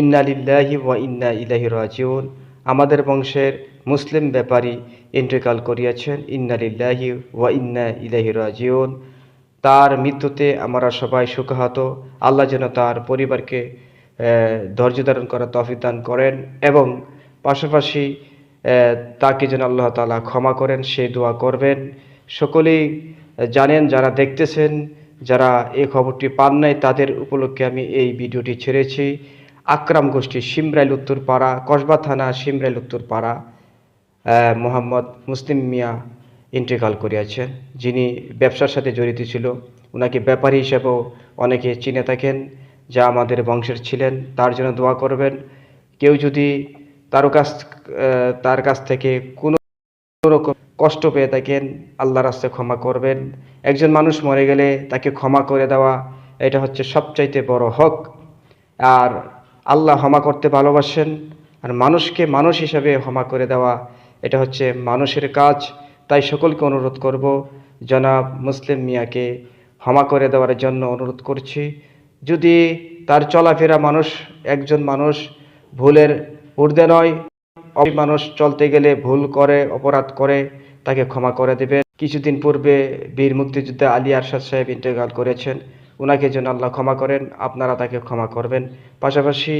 ইন্না লিল্লাহি ওয়া ইন্না ইলাহি রাজিউন। আমাদের বংশের মুসলিম ব্যাপারী ইন্তেকাল করিয়াছেন, ইন্না লিল্লাহি ওয়া ইন্না ইলাহি রাজিউন। তার মৃত্যুতে আমরা সবাই শোকাহত আল্লাহ যেন তার পরিবারকে ধৈর্য ধারণ করার তৌফিক দান করেন এবং পাশাপাশি তাকে যেন আল্লাহ তালা ক্ষমা করেন সেই দোয়া করবেন। সকলেই জানেন, যারা দেখতেছেন, যারা এই খবরটি পান নাই, তাদের উপলক্ষে আমি এই ভিডিওটি ছেড়েছি। আকরাম গোষ্ঠী, সিমরাইল উত্তরপাড়া, কসবা থানা, সিমরাইল উত্তরপাড়া মোহাম্মদ মুসলিম মিয়া ইন্তেকাল করিয়াছেন। যিনি ব্যবসার সাথে জড়িত ছিল ওনাকে ব্যাপারী হিসেবেও অনেকে চিনে থাকেন, যা আমাদের বংশের ছিলেন, তার জন্য দোয়া করবেন। কেউ যদি তার কাছ তার কাছ থেকে কোনো রকম কষ্ট পেয়ে থাকেন আল্লাহ রাস্তায় ক্ষমা করবেন। একজন মানুষ মরে গেলে তাকে ক্ষমা করে দেওয়া, এটা হচ্ছে সবচাইতে বড় হক। আর আল্লাহ ক্ষমা করতে ভালোবাসেন, আর মানুষকে মানুষ হিসাবে ক্ষমা করে দেওয়া, এটা হচ্ছে মানুষের কাজ। তাই সকলকে অনুরোধ করব, জনাব মুসলিম মিয়াকে ক্ষমা করে দেওয়ার জন্য অনুরোধ করছি। যদি তার চলাফেরা মানুষ, একজন মানুষ ভুলের ঊর্ধ্বে নয় মানুষ চলতে গেলে ভুল করে, অপরাধ করে, তাকে ক্ষমা করে দেবেন। কিছুদিন পূর্বে বীর মুক্তিযোদ্ধা আলী আরশাদ সাহেব ইন্তেকাল করেছেন। ওনাকে যেন আল্লাহ ক্ষমা করেন, আপনারা তাকে ক্ষমা করবেন। পাশাপাশি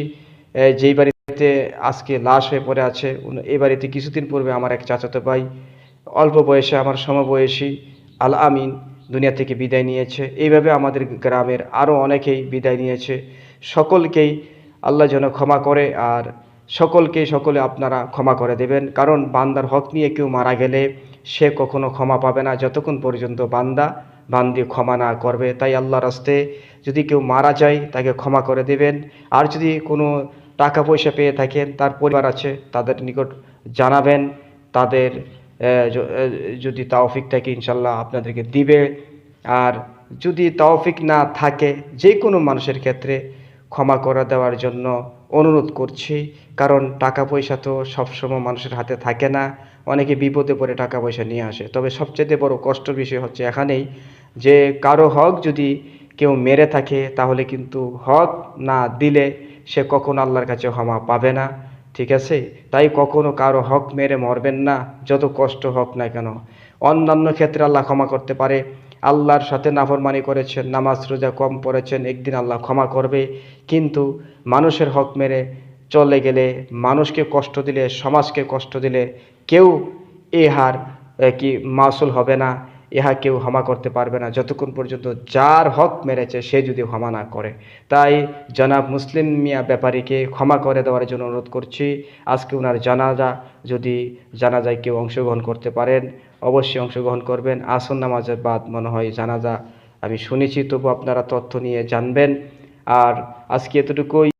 যেই বাড়িতে আজকে লাশ হয়ে পড়ে আছে এই বাড়িতে কিছুদিন পূর্বে আমার এক চাচাতো ভাই, অল্প বয়সে আমার সমবয়সী আল আমিন দুনিয়া থেকে বিদায় নিয়েছে। এইভাবে আমাদের গ্রামের আরও অনেকেই বিদায় নিয়েছে। সকলকেই আল্লাহ যেন ক্ষমা করে আর সকলকে সকলে আপনারা ক্ষমা করে দেবেন। কারণ বান্দার হক নিয়ে কেউ মারা গেলে সে কখনো ক্ষমা পাবে না। যতক্ষণ পর্যন্ত বান্দা বান্দি ক্ষমা না করবে, তাই আল্লাহ রাস্তে যদি কেউ মারা যায়, তাকে ক্ষমা করে দেবেন। আর যদি কোনো টাকা পয়সা পেয়ে থাকেন, তার পরিবার আছে, তাদের নিকট জানাবেন। তাদের যদি তাওফিক থাকে ইনশাল্লাহ আপনাদেরকে দিবে। আর যদি তাওফিক না থাকে যে কোনো মানুষের ক্ষেত্রে ক্ষমা করে দেওয়ার জন্য অনুরোধ করছি। কারণ টাকা পয়সা তো সবসময় মানুষের হাতে থাকে না। অনেকে বিপদে পড়ে টাকা পয়সা নিয়ে আসে। তবে সবচেয়ে বড় কষ্টের বিষয় হচ্ছে এখানেই যে কারও হক যদি কেউ মেরে থাকে, তাহলে কিন্তু হক না দিলে সে কখনো আল্লাহর কাছে ক্ষমা পাবে না। ঠিক আছে? তাই কখনো কারও হক মেরে মরবেন না, যত কষ্ট হোক না কেন। অন্যান্য ক্ষেত্রে আল্লাহ ক্ষমা করতে পারে। আল্লাহর সাথে নাফরমানি করেছেন, নামাজ রোজা কম পড়েছেন, একদিন আল্লাহ ক্ষমা করবে। কিন্তু মানুষের হক মেরে চলে গেলে, মানুষকে কষ্ট দিলে, সমাজকে কষ্ট দিলে কেউ এ হার কি মাসুল হবে না। ইহা কেউ ক্ষমা করতে পারবে না। যতক্ষণ পর্যন্ত যার হক মেরেছে, সে যদি ক্ষমা না করে। তাই জনাব মুসলিম মিয়া ব্যাপারীকে ক্ষমা করে দেওয়ার জন্য অনুরোধ করছি। আজকে ওনার জানাজা যদি জানাজায় কেউ অংশগ্রহণ করতে পারেন, অবশ্যই অংশগ্রহণ করবেন। আসন নামাজের বাদ মনে হয় জানাজা। আমি শুনেছি, তবু আপনারা তথ্য নিয়ে জানবেন। আর আজকে এতটুকুই।